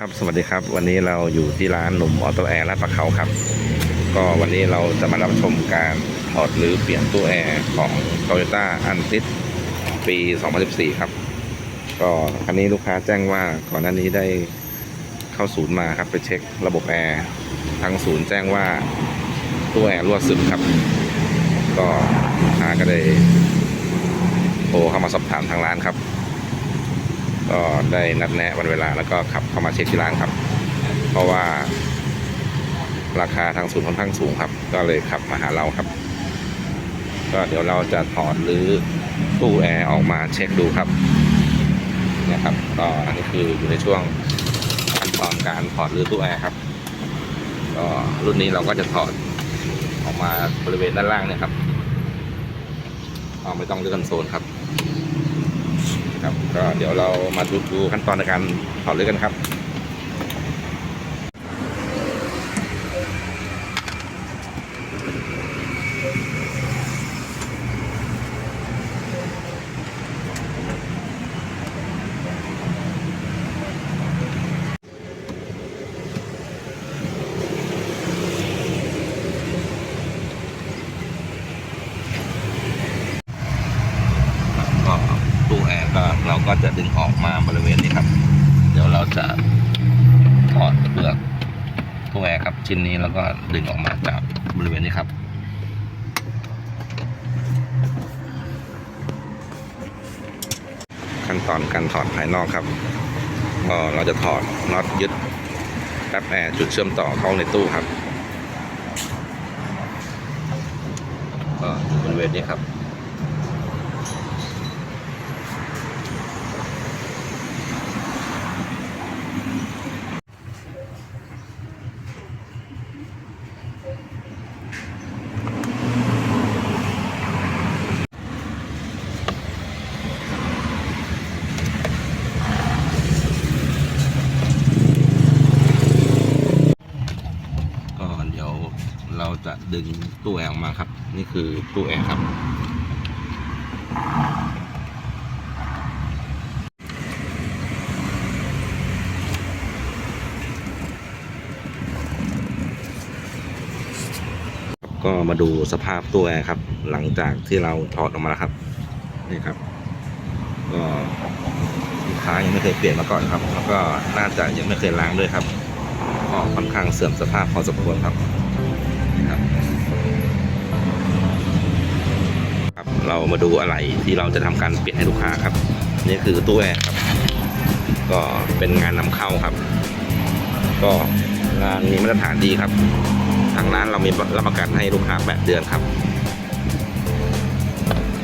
ครับสวัสดีครับ วันนี้เราอยู่ที่ร้านหนุ่มออโต้แอร์ลาดประเขาครับ ก็วันนี้เราจะมารับชมการถอดหรือเปลี่ยนตู้แอร์ของ Toyota a n t i s ปี 2014 ครับ ก็คันนี้ลูกค้าแจ้งว่าก่อนหน้านี้ได้เข้าศูนย์มาครับไปเช็คระบบแอร์ทางศูนย์แจ้งว่าตู้แอร์รั่วซึมครับ ก็ลูกค้าก็เลยโทรเข้ามาสอบถามทางร้านครับ ก็ได้นัดแนะวันเวลาแล้วก็ขับเข้ามาเช็คที่ร้านครับ เพราะว่า ราคาทางศูนย์ค่อนข้างสูงครับ ก็เลยขับมาหาเราครับ ก็เดี๋ยวเราจะถอดหรือตู้แอร์ออกมาเช็คดูครับนี่ยครับก็อันนี้คืออยู่ในช่วงขั้นตอนการถอดหรือตู้แอร์ครับก็รุ่นนี้เราก็จะถอดออกมาบริเวณด้านล่างเนี่ยครับเอาไม่ต้องเลือนโซนครับ ครับก็เดี๋ยวเรามาดูดูขั้นตอนในการถอดเลือกกันครับ ก็ตู้แอร์ ก็จะดึงออกมาบริเวณนี้ครับ เดี๋ยวเราจะถอดเปลือกตู้แอร์ครับชิ้นนี้แล้วก็ดึงออกมาจากบริเวณนี้ครับขั้นตอนการถอดภายนอกครับก็เราจะถอดน็อตยึดแป๊บแอร์จุดเชื่อมต่อเข้าในตู้ครับก็บริเวณนี้ครับ ก็เดี๋ยว เราจะดึงตู้แอร์ออกมาครับ นี่คือตู้แอร์ครับ ก็มาดูสภาพตู้แอร์ครับ หลังจากที่เราถอดออกมาแล้วครับ นี่ครับ ก็ลูกค้ายังไม่เคยเปลี่ยนมาก่อนครับ แล้วก็น่าจะยังไม่เคยล้างด้วยครับก็ค่อนข้างเสื่อมสภาพพอสมควรครับ เรามาดูอะไรที่เราจะทำการเปลี่ยนให้ลูกค้าครับ นี่คือตู้แอร์ครับ ก็เป็นงานนำเข้าครับ ก็งานมีมาตรฐานดีครับ ทางร้านเรามีรับประกันให้ลูกค้า 8 เดือนครับ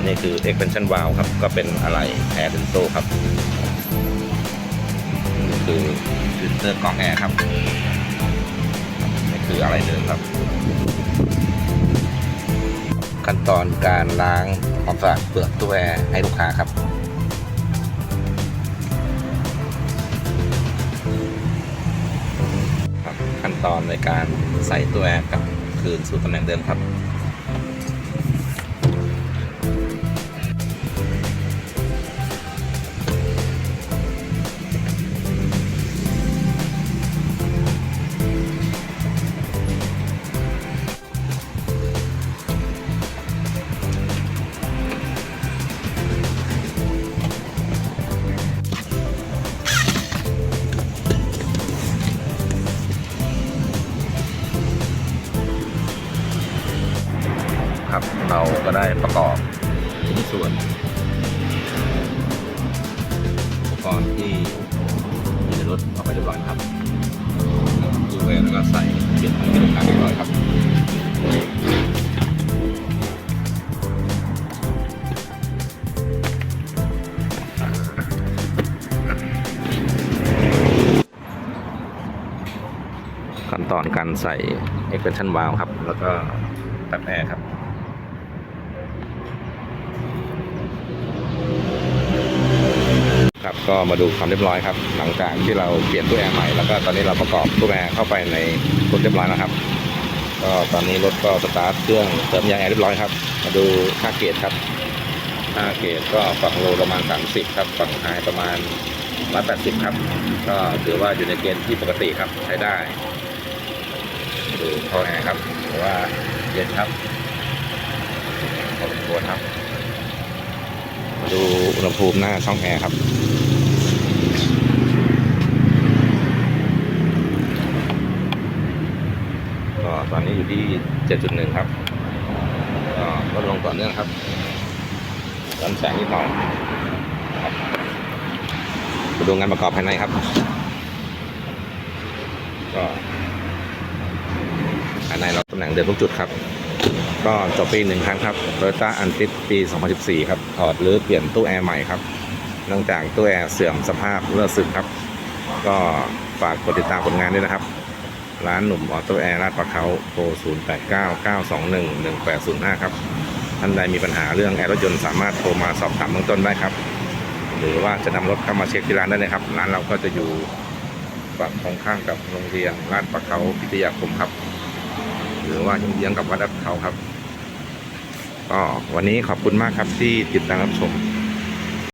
นี่คือ expansion valve ครับ ก็เป็นอะไรแอร์เดนโซครับนี่คือฟิลเตอร์กรองแอร์ครับนี่คืออะไรเดิมครับ ขั้นตอนการล้างความสะอาดเปลือกตู้แอร์ให้ลูกค้าครับ ขั้นตอนในการใส่ตู้แอร์กลับคืนสู่ตำแหน่งเดิมครับ ครับ เราก็ได้ประกอบชิ้นส่วน อุปกรณ์ที่อยู่ในรถเอาไปเรียบร้อยครับดูแลแล้วก็ใส่เปลี่ยนให้ลูกค้าเรียบร้อยครับขั้นตอนการใส่ expansion valve ครับ แล้วก็แป๊บแอร์ครับ ครับ ก็มาดูความเรียบร้อยครับ หลังจากที่เราเปลี่ยนตู้แอร์ใหม่แล้วก็ตอนนี้เราประกอบตู้แอร์เข้าไปในรถเรียบร้อยแล้วครับ ก็ตอนนี้รถก็สตาร์ทเครื่องเติมยางแอร์เรียบร้อยครับ มาดูค่าเกรดครับค่าเกรดก็ฝั่งโลประมาณ 30 ครับ ฝั่งไฮประมาณร้อยแปดสิบครับ ก็ถือว่าอยู่ในเกณฑ์ที่ปกติครับใช้ได้ ดูท่อแอร์ครับถือว่าเย็นครับพอสมควรครับ มาดูอุณหภูมิหน้าช่องแอร์ครับก็ตอนนี้อยู่ที่ 7.1 ครับก็ลดลงต่อเนื่องครับร้อนแสงนิดหน่อยมาดูงานประกอบภายในครับ ก็ภายในเราตำแหน่งเดิมทุกจุดครับ ก็จบปีหนึ่งครั้งครับ Toyota a n t i s ปี 2014 ครับ ถอดหรือเปลี่ยนตู้แอร์ใหม่ครับ เนื่องจากตู้แอร์เสื่อมสภาพเลือดซึมครับ ก็ฝากกดติดตามผลงานด้วยนะครับ ร้านหนุ่มออโต้แอร์ลาดประเขาโทร 0 8 9 9 2 1 1 8 0 5 ครับ ท่านใดมีปัญหาเรื่องแอร์รถยนต์สามารถโทรมาสอบถามเบื้องต้นได้ครับ หรือว่าจะนำรถเข้ามาเช็คที่ร้านได้เลยครับ ร้านเราก็จะอยู่ฝั่งตรงข้ามกับโรงเรียนลาดประเขาพิทยาคมครับ รือว่าเยื้องกับวัดเขาครับก็วันนี้ขอบคุณมากครับที่ติดตามรับชม